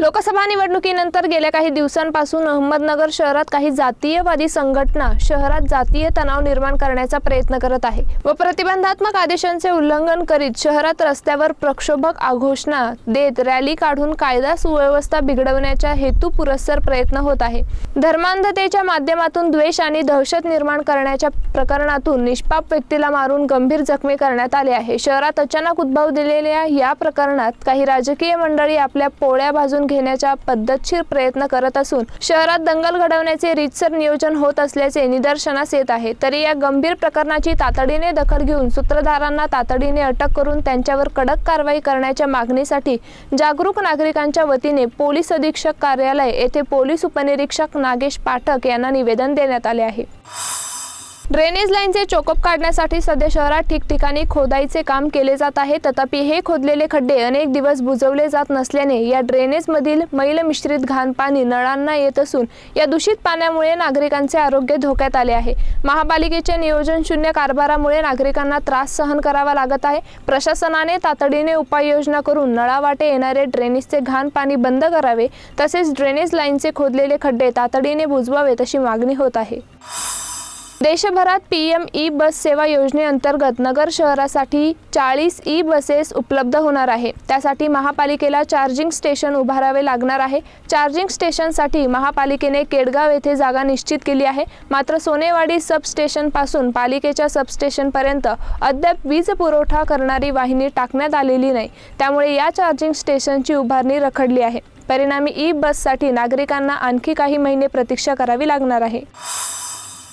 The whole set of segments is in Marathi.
लोकसभा निवडणुकीनंतर गेल्या काही दिवसांपासून अहमदनगर शहरात काही जातीयवादी संघटना शहरात जातीय तणाव निर्माण करण्याचा प्रयत्न करत आहे व प्रतिबंधात्मक आदेशांचे उल्लंघन करीत शहरात रस्त्यावर प्रक्षोभक आघोषणा देत रॅली काढून कायदा सुव्यवस्था बिघडवण्याच्या हेतू पुरस्सर प्रयत्न होत आहे. धर्मांधतेच्या माध्यमातून द्वेष आणि दहशत निर्माण करण्याच्या प्रकरणातून निष्पाप व्यक्तीला मारून गंभीर जखमी करण्यात आले आहे. शहरात अचानक उद्भव दिलेल्या या प्रकरणात काही राजकीय मंडळी आपल्या पोळ्या भाजून घेण्याचा पद्धतशीर प्रयत्न करत असून शहरात दंगल घडवण्याचे रीतसर नियोजन होत असल्याचे निदर्शनास येत आहे. तरी या गंभीर प्रकरणाची तातडीने दखल घेऊन सूत्रधारांना तातडीने अटक करून त्यांच्यावर कडक कारवाई करण्याच्या मागणीसाठी जागरूक नागरिकांच्या वतीने पोलीस अधीक्षक कार्यालय येथे पोलीस उपनिरीक्षक नागेश पाठक यांना निवेदन देण्यात आले आहे. ड्रेनेज लाईनचे चोकअप काढण्यासाठी सध्या शहरात ठिकठिकाणी खोदाईचे काम केले जात आहे. तथापि हे खोदलेले खड्डे अनेक दिवस बुजवले जात नसल्याने या ड्रेनेजमधील मैल मिश्रित घाण पाणी नळांना येत असून या दूषित पाण्यामुळे नागरिकांचे आरोग्य धोक्यात आले आहे. महापालिकेच्या नियोजन शून्य कारभारामुळे नागरिकांना त्रास सहन करावा लागत आहे. प्रशासनाने तातडीने उपाययोजना करून नळावाटे येणारे ड्रेनेजचे घाण पाणी बंद करावे तसेच ड्रेनेज लाईनचे खोदलेले खड्डे तातडीने बुजवावेत अशी मागणी होत आहे. देशभरात पी एम ई बस सेवा योजनेअंतर्गत नगर शहरासाठी चाळीस ई बसेस उपलब्ध होणार आहे. त्यासाठी महापालिकेला चार्जिंग स्टेशन उभारावे लागणार आहे. चार्जिंग स्टेशनसाठी महापालिकेने केडगाव येथे जागा निश्चित केली आहे. मात्र सोनेवाडी सबस्टेशनपासून पालिकेच्या सबस्टेशनपर्यंत अद्याप वीज पुरवठा करणारी वाहिनी टाकण्यात आलेली नाही. त्यामुळे या चार्जिंग स्टेशनची उभारणी रखडली आहे. परिणामी ई बससाठी नागरिकांना आणखी काही महिने प्रतीक्षा करावी लागणार आहे.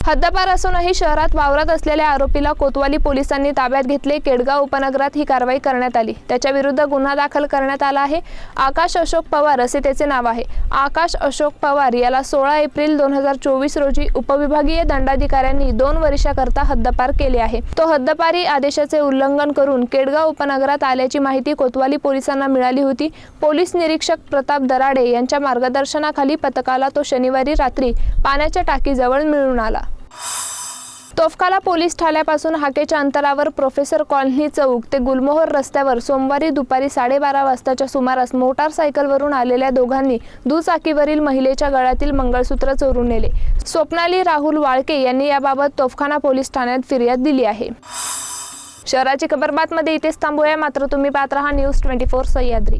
हद्दपार असूनही शहरात वावरत असलेल्या आरोपीला कोतवाली पोलिसांनी ताब्यात घेतले. केडगाव उपनगरात ही कारवाई करण्यात आली. त्याच्या विरुद्ध गुन्हा दाखल करण्यात आला आहे. आकाश अशोक पवार असे त्याचे नाव आहे. आकाश अशोक पवार याला सोळा एप्रिल दोन हजार चोवीस रोजी उपविभागीय दंडाधिकाऱ्यांनी दोन वर्षाकरता हद्दपार केले आहे. तो हद्दपारी आदेशाचे उल्लंघन करून केडगाव उपनगरात आल्याची माहिती कोतवाली पोलिसांना मिळाली होती. पोलीस निरीक्षक प्रताप दराडे यांच्या मार्गदर्शनाखाली पथकाला तो शनिवारी रात्री पाण्याच्या टाकीजवळ मिळून आला. तोफखाला पोलीस ठाण्यापासून हाकेच्या अंतरावर प्रोफेसर कॉलनी चौक ते गुलमोहर रस्त्यावर सोमवारी दुपारी साडेबारा वाजताच्या सुमारास मोटारसायकलवरून आलेल्या दोघांनी दुचाकीवरील महिलेच्या गळ्यातील मंगळसूत्र चोरून नेले. स्वप्नाली राहुल वाळके यांनी याबाबत तोफखाना पोलीस ठाण्यात फिर्याद दिली आहे. शहराची खबरबातमध्ये इथेच थांबूया. मात्र तुम्ही पाहत राहा न्यूज ट्वेंटी फोर सह्याद्री.